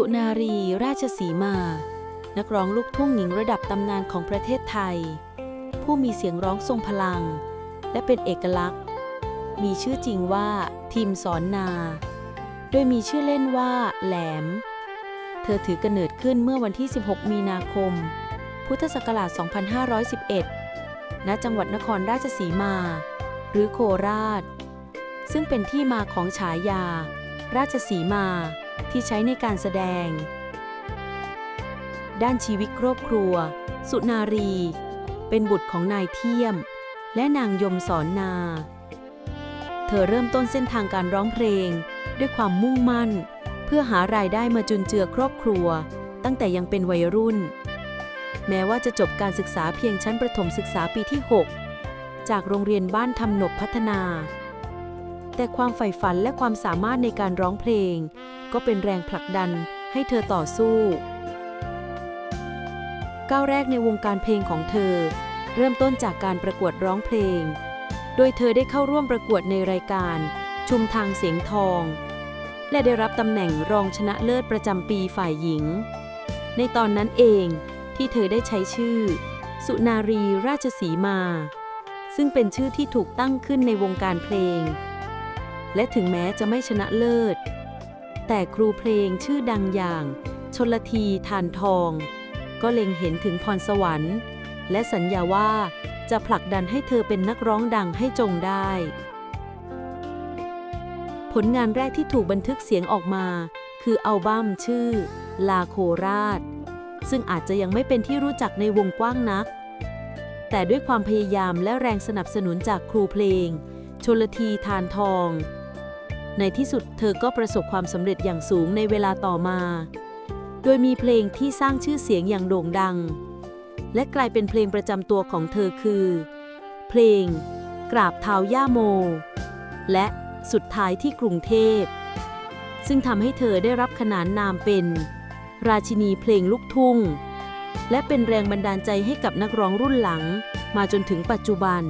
สุนารี ราชสีมา นักร้องลูกทุ่งหญิงระดับตำนานของประเทศไทย ผู้มีเสียงร้องทรงพลัง และเป็นเอกลักษณ์ มีชื่อจริงว่าทีมสอนนา โดยมีชื่อเล่นว่า แหลม เธอถือกำเนิดขึ้นเมื่อวันที่ 16 มีนาคม พุทธศักราช 2511 ณ จังหวัดนครราชสีมา หรือโคราช ซึ่งเป็นที่มาของฉายา ราชสีมา ที่ใช้ในการแสดง ด้านชีวิตครอบครัว สุนารี เป็นบุตรของนายเทียม และนางยมสอนนา เธอเริ่มต้นเส้นทางการร้องเพลง ด้วยความมุ่งมั่น เพื่อหารายได้มาจุนเจือครอบครัว ตั้งแต่ยังเป็นวัยรุ่น แม้ว่าจะจบการศึกษาเพียงชั้นประถมศึกษาปีที่ 6 จากโรงเรียนบ้านทำหนบพัฒนา แต่ความใฝ่ฝันและความสามารถในการร้องเพลง ก็เป็นแรงผลักดันให้เธอต่อสู้ ก้าวแรกในวงการเพลงของเธอ เริ่มต้นจากการประกวดร้องเพลง โดยเธอได้เข้าร่วมประกวดในรายการ ชุมทางเสียงทอง และได้รับตำแหน่งรองชนะเลิศประจำปีฝ่ายหญิง ในตอนนั้นเองที่เธอได้ใช้ชื่อ สุนารีราชสีมา ซึ่งเป็นชื่อที่ถูกตั้งขึ้นในวงการเพลง และถึงแม้จะไม่ชนะเลิศ แต่ครูเพลงชื่อดังอย่าง ชนลทีทานทอง ก็เล็งเห็นถึงพรสวรรค์ และสัญญาว่าจะผลักดันให้เธอเป็นนักร้องดังให้จงได้ ผลงานแรกที่ถูกบันทึกเสียงออกมา คืออัลบั้มชื่อ ลาโคราช ซึ่งอาจจะยังไม่เป็นที่รู้จักในวงกว้างนัก แต่ด้วยความพยายามและแรงสนับสนุนจากครูเพลงชนลทีทานทอง ในที่สุดเธอก็ประสบความสำเร็จอย่างสูงในเวลาต่อมา โดยมีเพลงที่สร้างชื่อเสียงอย่างโด่งดัง และกลายเป็นเพลงประจำตัวของเธอคือ เพลง กราบเท้าย่าโม และสุดท้ายที่กรุงเทพ ซึ่งทำให้เธอได้รับขนานนามเป็น ราชินีเพลงลูกทุ่ง และเป็นแรงบันดาลใจให้กับนักร้องรุ่นหลัง มาจนถึงปัจจุบัน